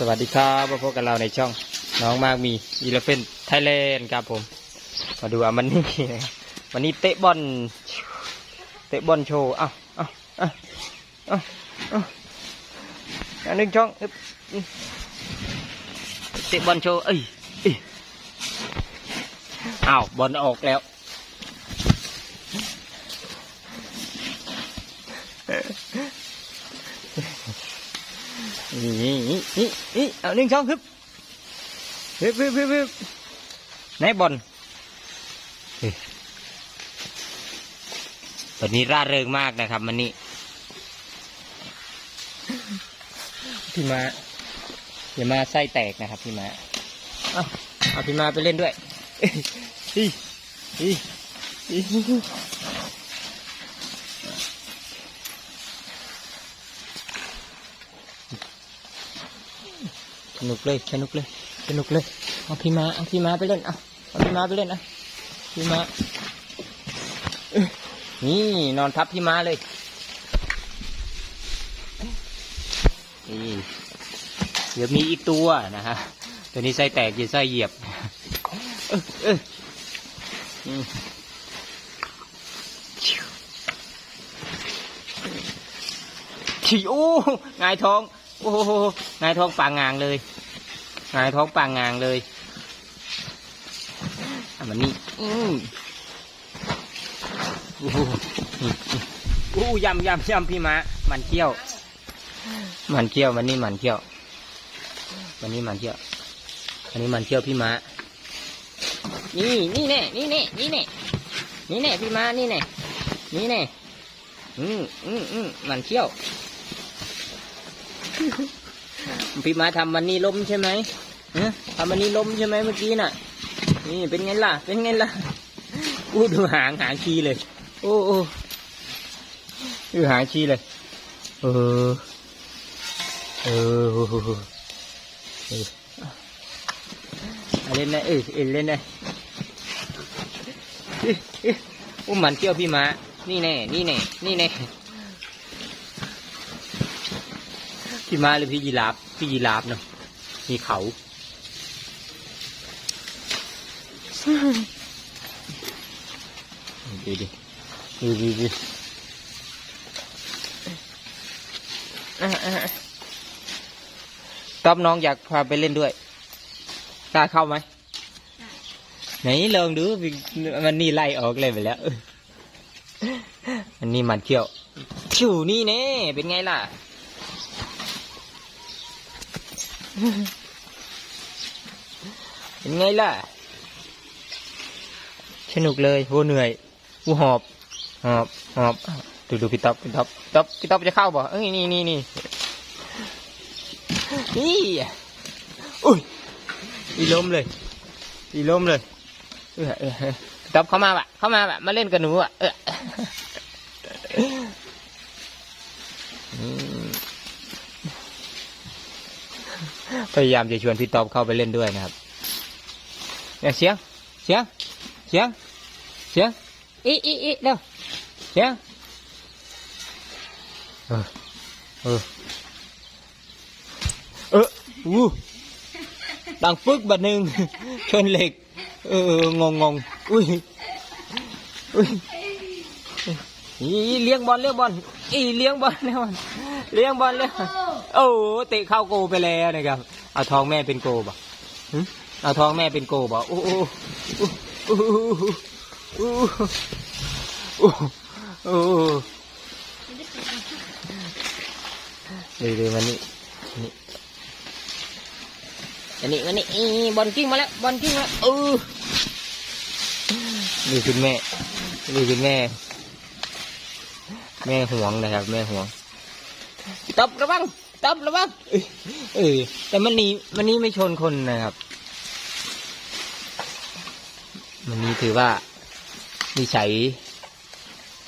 สวัสดีครับมาพบกับเราในช่องน้องมากมีอีเลฟเฟนไทยแลนด์ครับผม มาดูอามันนี่นะครับวันนี้เตะบอลเตะบอลโชว์อ้าเอ้าเอ้าเอ้าเอ้าอันหนึ่งช่องเตะบอลโชว์เอ้ยเอ้ยอ้าวบอลออกแล้ว นี่นี่นี่นี่เอาหนึ่งช่องฮึบฮึบฮึบฮึบฮึบไหนบอลเฮ้ยวันนี้ร่าเริงมากนะครับ มันนี่พี่มาอย่ามาไส้แตกนะครับพี่มาเอาเอาพี่มาไปเล่นด้วยอีอีอี สนุกเลยสนุกเลยสนุกเลยเอาพี่มาเอาพี่มาไปเล่นเอาเอาพี่มาไปเล่นเอาพี่มาเอ้ยนี่นอนทับพี่มาเลยนี่เดี๋ยวมีอีกตัวนะฮะตัวนี้ไส้แตกยู่ไส้เหยียบเออเอออืมชิโอ้หงายท้อง โอ้โหหงายท้องปางงางเลยหงายท้องปางงางเลยอะมันนี่อืมโอ้โหอืออู้ยำยำยำพี่มะมันเขี้ยว มันเขี้ยวมันนี่มันเขี้ยวมันนี่มันเขี้ยวอันนี้มันเขี้ยวพี่มะนี่นี่แน่นี่แน่นี่แน่นี่แน่พี่มะนี่แน่นี่แน่อืมอืมอืมมันเขี้ยว พี่มาทำมันนี่ล้มใช่ไหมทำมันนี่ล้มใช่ไหมเมื่อกี้น่ะ นี่เป็นไงล่ะ เป็นไงล่ะอู้ดูหางหางชีเลย โอ้โอ้ดูหางชีเลยเออเออ เออเล่นนะเออเล่นนะอุ้มมันเที่ยวพี่มา นี่แน่ นี่แน่ นี่แน่ พี่ม้าหรือพี่ยีราฟพี่ยีราฟเนาะมีเขา ดูดิดูดิดูอะอะอะต๊อบน้องอยากพาไปเล่นด้วยกล้าเข้าไหมไหนลองดูมันนี่ไล่ออกเลยไปแล้วอันนี้มันเที่ยวชิวนี่เน่เป็นไงล่ะ เป็นไงล่ะ สนุกเลยโหเหนื่อยกูหอบหอบหอบดูดูพี่ต๊อบพี่ต๊อบต๊อบพี่ต๊อบจะเข้าบ่เอ้ยนี่นี่นี่นี่อุ้ยอีล้มเลย อีล้มเลยเออเออต๊อบเข้ามาบะเข้ามาบะมาเล่นกับหนูอะเออ พยายามจะชวนพี่ต๊อบเข้าไปเล่นด้วยนะครับเนี่ยเสียง เสียง เสียง เสียง อีอีอีเร็ว เสียง เออ เออ เอออู้ดังฟึกบัดหนึ่งชนเหล็ก เอองงงๆอุ้ย อุ้ยอีเลี้ยงบอลเลี้ยงบอลอีเลี้ยงบอลเลี้ยงบอลเลี้ยงบอลเลี้ยงโอ้เตะเข้าโกไปแล้วนะครับ เอาทองแม่เป็นโกบ่ะหึเอาทองแม่เป็นโกบ่ะโอ้โหโอ้โหโอ้โหโอ้โหโอ้โหเดี๋ยวเดี๋ยวมันนี่นี่อันนี้มันนี่อีบอลกิ้งมาแล้วบอลกิ้งมาแล้วเออนี่คุณแม่นี่คุณแม่ แม่ห่วงนะครับ แม่ห่วงตบระวัง ตบระวังเอ้ยเออแต่มันนี้มันนี้ไม่ชนคนนะครับ มันนี้ถือว่านิสัย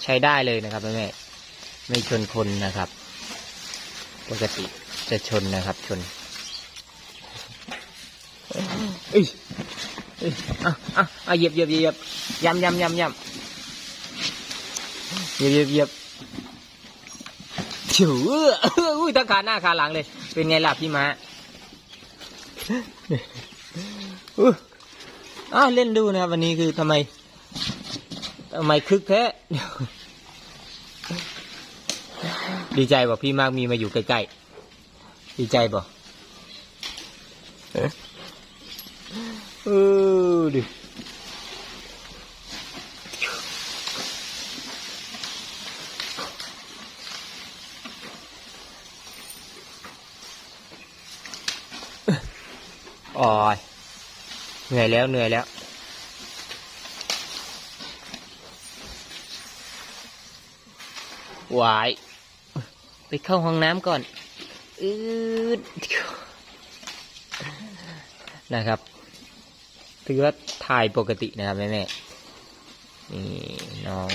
ใช้ได้เลยนะครับแม่แม่ไม่ชนคนนะครับ ปกติจะชนนะครับ ชนเอ้ยเอ้ยอะอะอะเหยียบเหยียบเหยียบยำยำยำยำเหยียบเหยียบเหยียบ ฉิวอุ้ยทั้งขาหน้าขาหลังเลย เป็นไงล่ะพี่ม้าอ้าเล่นดูนะครับวันนี้คือทำไมทำไมคึกแท้ดีใจบอกพี่มากมีมาอยู่ใกล้ๆดีใจบอกเออดิ โอ้ยเหนื่อยแล้วเหนื่อยแล้ว หวาย ไปเข้าห้องน้ำก่อนอืดนะครับถือว่าถ่ายปกตินะครับแม่แม่นี่น้อง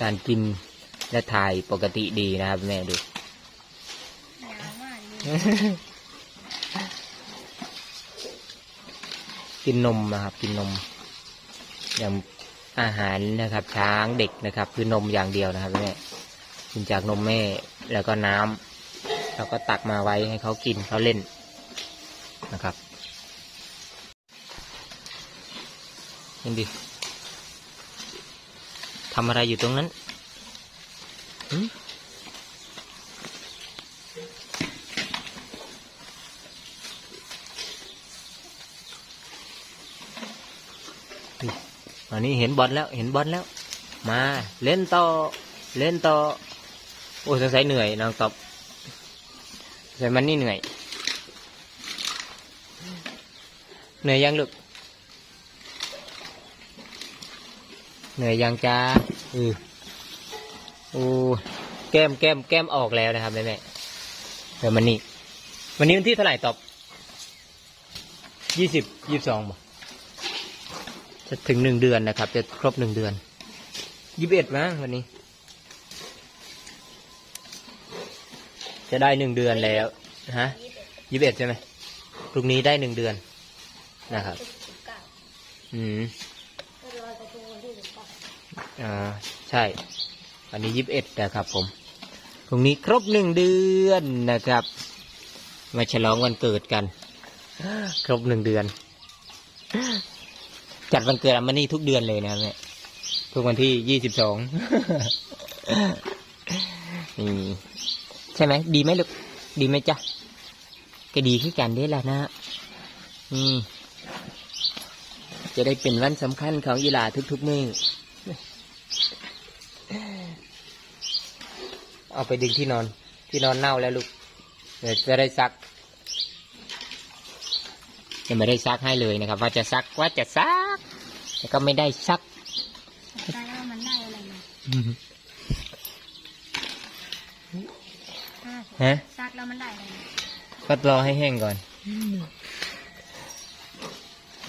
การกินและถ่ายปกติดีนะครับแม่ดู กินนมนะครับกินนม อย่างอาหารนะครับ ช้างเด็กนะครับ คือนมอย่างเดียวนะครับแม่กินจากนมแม่แล้วก็น้ำแล้วก็ตักมาไว้ให้เขากินเขาเล่นนะครับเห็นดิทำอะไรอยู่ตรงนั้นหึ อันนี้เห็นบอลแล้วเห็นบอลแล้ว มาเล่นต่อเล่นต่อโอ้ยสงสัยเหนื่อยน้องตอบสงสัยมันนี่เหนื่อย เหนื่อยยังลูกเหนื่อยยังจ้าเออโอ้แก้มแก้มแก้มออกแล้วนะครับแม่แม่เดี๋ยวมันนี่วันนี้วันที่เท่าไหร่ตอบยี่สิบยี่สิบสองบ่ จะถึงหนึ่งเดือนนะครับ จะครบหนึ่งเดือนยี่สิบเอ็ดมั้งวันนี้ จะได้หนึ่งเดือนแล้วฮะยี่สิบเอ็ดใช่ไหมพรุ่งนี้ได้หนึ่งเดือนนะครับสิบเก้าอืมก็ลอยกระทงวันที่สิบเก้าอ่าใช่วันนี้ยี่สิบเอ็ดนะครับ ผมพรุ่งนี้ครบหนึ่งเดือนนะครับ มาฉลองวันเกิดกัน ครบหนึ่งเดือน จัดวันเกิดอามันนี่ทุกเดือนเลยนะครับเนี่ยทุกวันที่ยี่สิบสองนี่ใช่ไหมดีไหมลูกดีไหมจ๊ะก็ดีขึ้นกันได้แหละนะอืมจะได้เป็นวันสำคัญของยีหลาทุกๆมือเอาไปดึงที่นอน ที่นอนเน่าแล้วลูกเดี๋ยวจะได้ซักยังไม่ได้ซักให้เลยนะครับ ว่าจะซักว่าจะซัก แต่ก็ไม่ได้ซักตายแล้วมันได้อะไรมาอ้าวฮะซักแล้วมันได้อะไรมาก็รอให้แห้งก่อน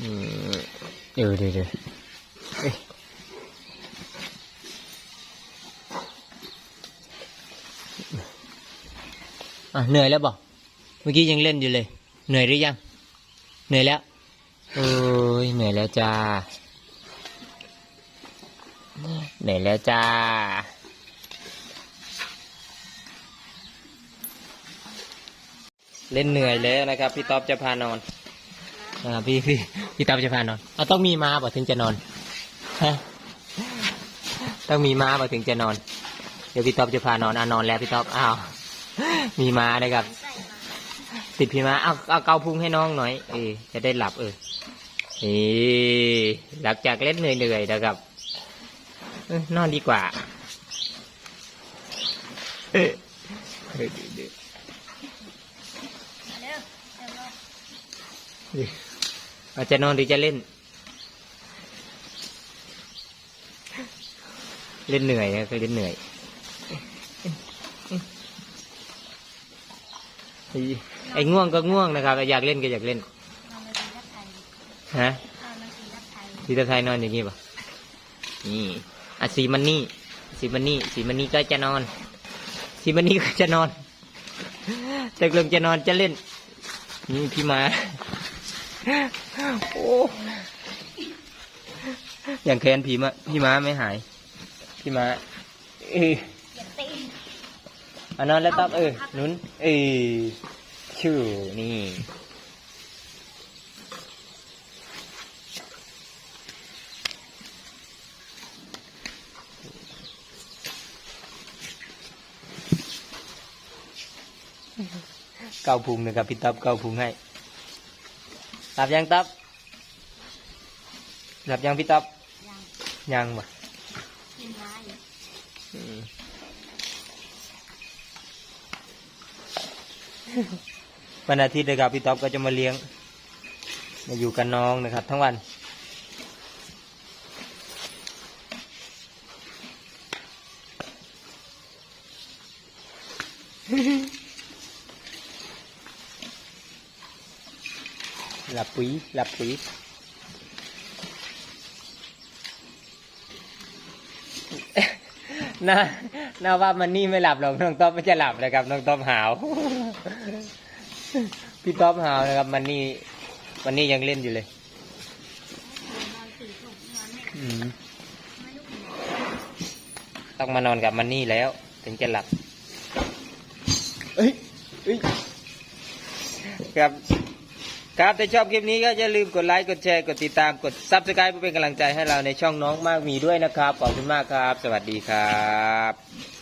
อืมเดี๋ยวเดี๋ยวเดี๋ยวเอ้ยอะเหนื่อยแล้วบอกเมื่อกี้ยังเล่นอยู่เลย เหนื่อยหรือยัง เหนื่อยแล้วโอ้ยเหนื่อยแล้วจ้า เหนื่อยแล้วจ้า เล่นเหนื่อยแล้วนะครับ พี่ต๊อบจะพานอนอ่าพี่พี่พี่ต๊อบจะพานอนเอาต้องมีมาป่ะถึงจะนอนฮะต้องมีมาป่ะถึงจะนอน เดี๋ยวพี่ต๊อบจะพานอนอะนอนแล้วพี่ต๊อบอ้าวมีมานะครับติดพี่มาเอาเอาเกาพุงให้น้องหน่อยเออจะได้หลับเออนี่หลังจากเล่นเหนื่อยๆนะครับ นอนดีกว่าเออเออเดี๋ยวเร็วเร็วเร็วอาจจะนอนหรือจะเล่น เล่นเหนื่อยนะเคยเล่นเหนื่อยไอ้ไอ้ง่วงก็ง่วงนะครับอยากเล่นก็อยากเล่นนอนในสีทับไทยฮะนอนในสีทับไทยสีตาไทยนอนอย่างนี้ป่ะนี่ อะสีมันนี่ สีมันนี่ สีมันนี่ก็จะนอน สีมันนี่ก็จะนอนแต่กลงจะนอนจะเล่น นี่พี่มา โอ้อย่างแค้นผีมาพี่ม้าไม่หาย พี่ม้าเอ้ยอย่าตีอันนั้นแล้วต๊อบเออหนุนเออชื่อนี่ เกาพุงนะครับพี่ต๊อบเกาพุงให้หลับยังต๊อบหลับยังพี่ต๊อบยังยังบ่กินไม้อืมวันอาทิตย์นะครับพี่ต๊อบก็จะมาเลี้ยง มาอยู่กับน้องนะครับ ทั้งวัน หลับปุ๋ยหลับปุ๋ยน่าน่าว่ามันนี่ไม่หลับหรอกน้องต๊อบไม่จะหลับนะครับน้องต๊อบหาว พี่ต๊อบหาวนะครับ มันนี่มันนี่ยังเล่นอยู่เลยนอนสี่ทุ่มนอนไม่อืมไม่ลุกเลยต้องมานอนกับมันนี่แล้ว ถึงจะหลับเอ้ยเอ้ยครับ ครับถ้าชอบคลิปนี้ก็อย่าลืมกดไลค์กดแชร์กดติดตามกดซับสไครป์เพื่อเป็นกำลังใจให้เราในช่องน้องมากมีด้วยนะครับขอบคุณมากครับ สวัสดีครับ